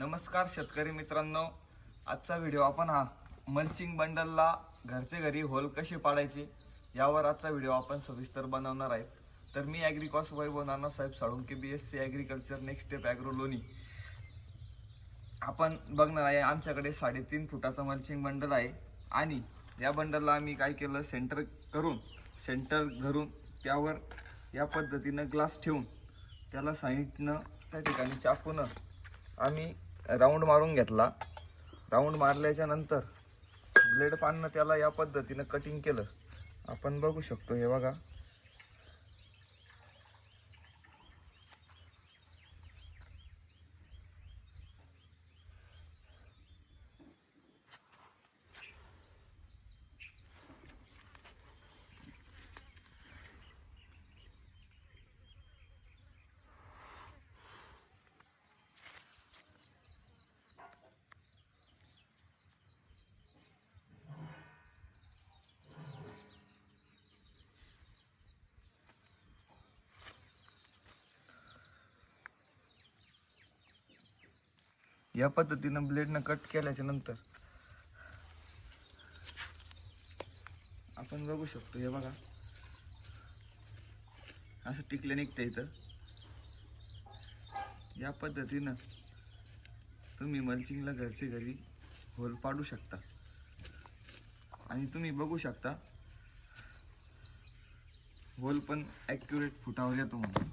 नमस्कार शेतकरी मित्रांनो. आजचा व्हिडिओ आपण हा मल्चिंग बंडलला घरचे घरी होल कसे पाडायचे यावर आजचा व्हिडिओ आपण सविस्तर बनवणार आहेत. तर मी ॲग्रिकॉस Vaibhav Nanasaheb Salunke B S C agriculture next step agro Loni. आपण बघणार आहे आमच्याकडे साडेतीन फुटाचा मल्चिंग बंडल आहे. आणि या बंडलला आम्ही काय केलं सेंटर करून सेंटर धरून त्यावर या पद्धतीनं ग्लास ठेवून त्याला साईडनं त्या ठिकाणी चाकून आम्ही राऊंड मारून घेतला. राऊंड मारल्याच्या नंतर ब्लेड पाननं त्याला या पद्धतीनं कटिंग केलं. आपण बघू शकतो हे बघा. या पद्धतीनं ब्लेडनं कट केल्याच्यानंतर आपण बघू शकतो हे बघा. असं टिकलं निघतं इथं. या पद्धतीनं तुम्ही मल्चिंगला घरचे घरी होल पाडू शकता. आणि तुम्ही बघू शकता होल पण ॲक्युरेट फुटावर येतो म्हणून.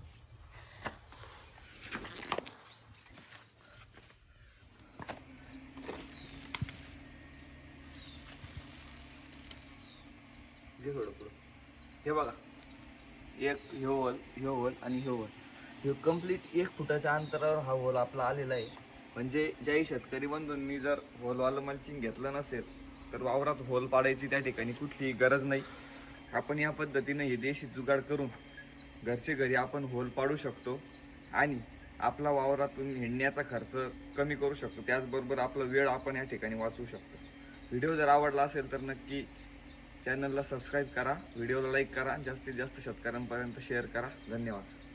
हे थोडं पुढं. हे बघा. एक ह्यो होल ह्यो होल आणि ह्यो होल. ह्यो कंप्लीट एक फुटाच्या अंतरावर हा होल आपला आलेला आहे. म्हणजे ज्याही शेतकरी बंधूंनी जर होलवालं मल्चिंग घेतलं नसेल तर वावरात होल पाडायची त्या ठिकाणी कुठलीही गरज नाही. आपण या पद्धतीने हे देशी जुगाड करून घरचे घरी आपण होल पाडू शकतो आणि आपला वावरातून हिंडण्याचा खर्च कमी करू शकतो. त्याचबरोबर आपला वेळ आपण या ठिकाणी वाचवू शकतो. व्हिडिओ जर आवडला असेल तर नक्की चॅनलला सबस्क्राईब करा व्हिडिओला लाईक करा जास्तीत जास्त शेतकऱ्यांपर्यंत शेअर करा. धन्यवाद.